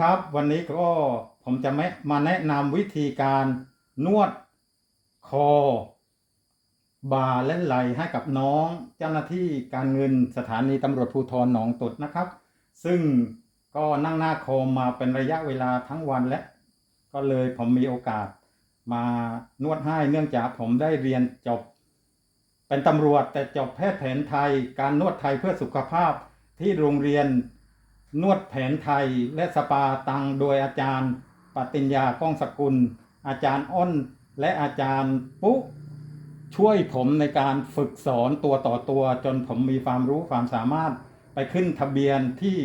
ครับวันนี้ก็ผมจะไม่มาแนะนำวิธีการนวดคอ บ่าและไหล่ให้กับน้องเจ้าหน้าที่การเงินสถานีตำรวจภูธรหนองตดนะครับ ซึ่งก็นั่งหน้าคอมมาเป็นระยะเวลาทั้งวันและ ก็เลยผมมีโอกาสมานวดให้เนื่องจากผมได้เรียนจบ เป็นตำรวจแต่จบแพทย์แผนไทยการนวดไทยเพื่อสุขภาพที่โรงเรียน นวดแผนไทยและสปาตังโดยอาจารย์ปฏิญญาก้องสกุล อาจารย์อ้น และอาจารย์ปุ๊ช่วยผมในการฝึกสอนตัวต่อตัว จนผมมีความรู้ความสามารถไปขึ้นทะเบียนที่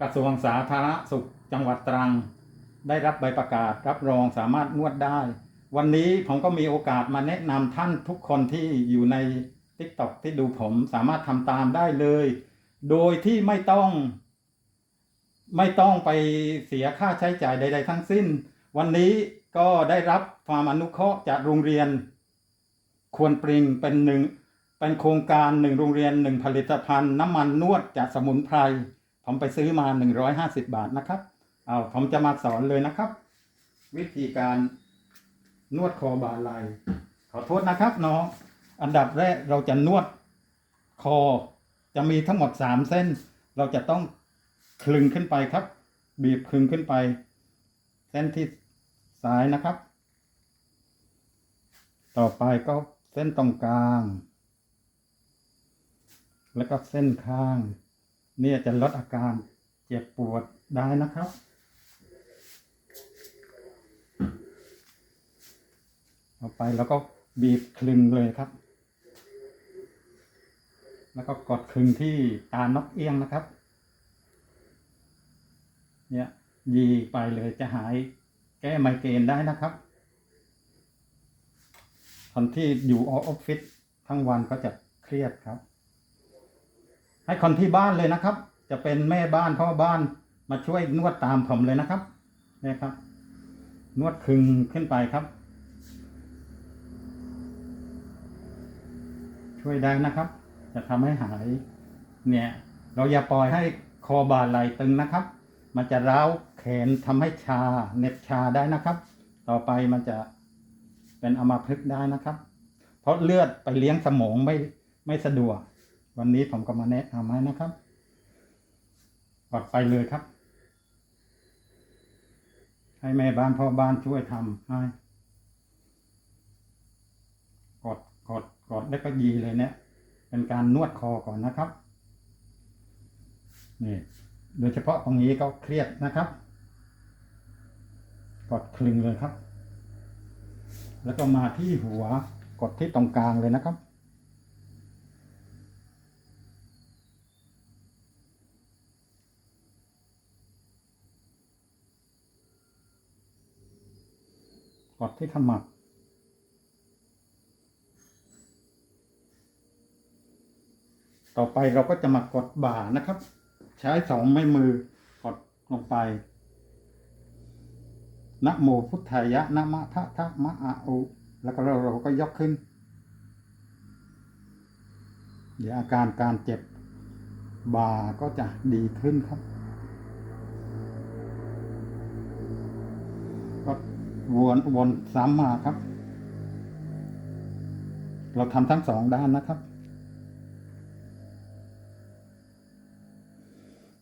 กระทรวงสาธารณสุขจังหวัดตรัง ได้รับใบประกาศรับรองสามารถนวดได้ วันนี้ผมก็มีโอกาสมาแนะนำท่านทุกคนที่อยู่ใน TikTok ที่ดูผมสามารถทำตามได้เลย โดยที่ไม่ต้อง ไม่ต้องไปเสียค่าใช้จ่ายใด ๆ ทั้งสิ้น วันนี้ก็ได้รับความอนุเคราะห์จากโรงเรียน ควรปริงเป็นหนึ่งเป็นโครงการหนึ่งโรงเรียนหนึ่งผลิตภัณฑ์ น้ำมันนวดจากสมุนไพรผมไปซื้อมา 150 บาทนะครับเอาผมจะมาสอนเลยนะครับ วิธีการนวดคอบ่าไหลขอโทษนะครับน้องอันดับแรกเราจะนวดคอจะมีทั้งหมด 3 เส้น เราจะต้อง คลึงขึ้นไปครับ บีบคลึงขึ้นไป เส้นที่ซ้ายนะครับ ต่อไปก็เส้นตรงกลาง แล้วก็เส้นข้างเนี่ยจะลดอาการเจ็บปวดได้นะครับต่อไปแล้วก็บีบคลึงเลยครับ แล้วก็กดคลึงที่ตานกเอี้ยงนะครับ เนี่ยยีไปเลยจะหายแก้ไมเกรนได้นะครับคนที่อยู่ออฟฟิศทั้งวันก็จะเครียดครับ ให้คนที่บ้านเลยนะครับ จะเป็นแม่บ้านพ่อบ้านมาช่วยนวดตามผมเลยนะครับนี่ครับ นวดคึงขึ้นไปครับ ช่วยได้นะครับ จะทำให้หาย เนี่ย เราอย่าปล่อยให้คอบ่าไหลตึงนะครับ มันจะร้าวแขนทำให้ชาเหน็บชาได้นะครับ ต่อไปมันจะเป็นอมาพฤกได้นะครับ เพราะเลือดไปเลี้ยงสมองไม่ไม่สะดวก วันนี้ผมก็มาแนะนำให้นะครับกดไปเลยครับ ให้แม่บ้านพ่อบ้านช่วยทำให้กดกดกดแล้วก็ยีเลยเนี่ย เป็นการนวดคอก่อนนะครับ นี่ โดยเฉพาะตรงนี้ก็เครียดนะครับ กดคลึงเลยครับ แล้วก็มาที่หัวกดที่ตรงกลางเลยนะครับ กดที่ขมับต่อไปเราก็จะมากดบ่านะครับ ใช้สองไม้มือกดลงไปนะโมพุทธายะนะมะทะทะมะอะอุแล้วก็เราเราก็ยกขึ้น เดี๋ยวอาการการเจ็บบ่าก็จะดีขึ้นครับก็วนวนซ้ำมาครับ เราทำทั้งสองด้านนะครับ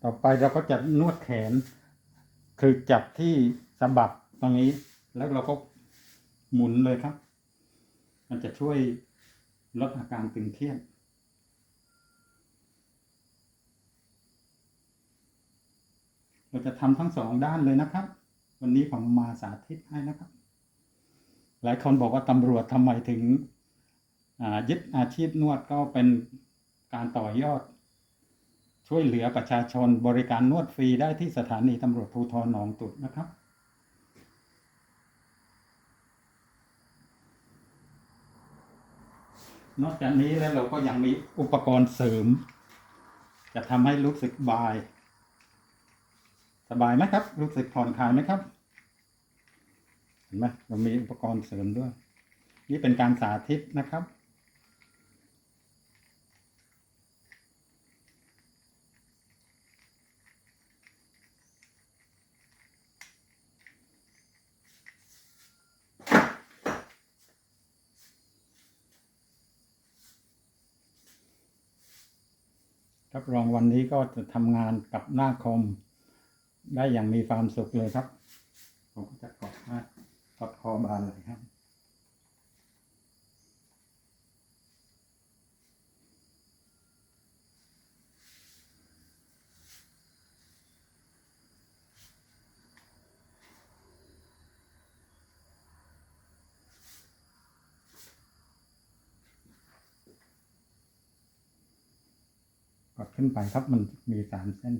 ต่อไปเราก็จะนวดแขน คือจับที่สะบักตรงนี้ แล้วเราก็หมุนเลยครับ มันจะช่วยลดอาการตึงเครียดเราจะทำทั้งสองด้านเลยนะครับ วันนี้ผมมาสาธิตให้นะครับ หลายคนบอกว่าตำรวจทำไมถึงยึดอาชีพนวดก็เป็นการต่อยอด ช่วยเหลือประชาชนบริการนวดฟรีได้ที่สถานีตำรวจภูธรหนองตุดนะครับ นอกจากนี้แล้วเราก็ยังมีอุปกรณ์เสริม จะทำให้รู้สึกบาย สบายไหมครับ รู้สึกผ่อนคลายไหมครับ เห็นไหมเรามีอุปกรณ์เสริมด้วย นี่เป็นการสาธิตนะครับ รับรองวันนี้ก็จะทำงานกับหน้าคอมได้อย่างมีความสุขเลยครับ ผมจะกดมากกดคอมานเลยครับ ขึ้นไปครับ มันมีสามเส้น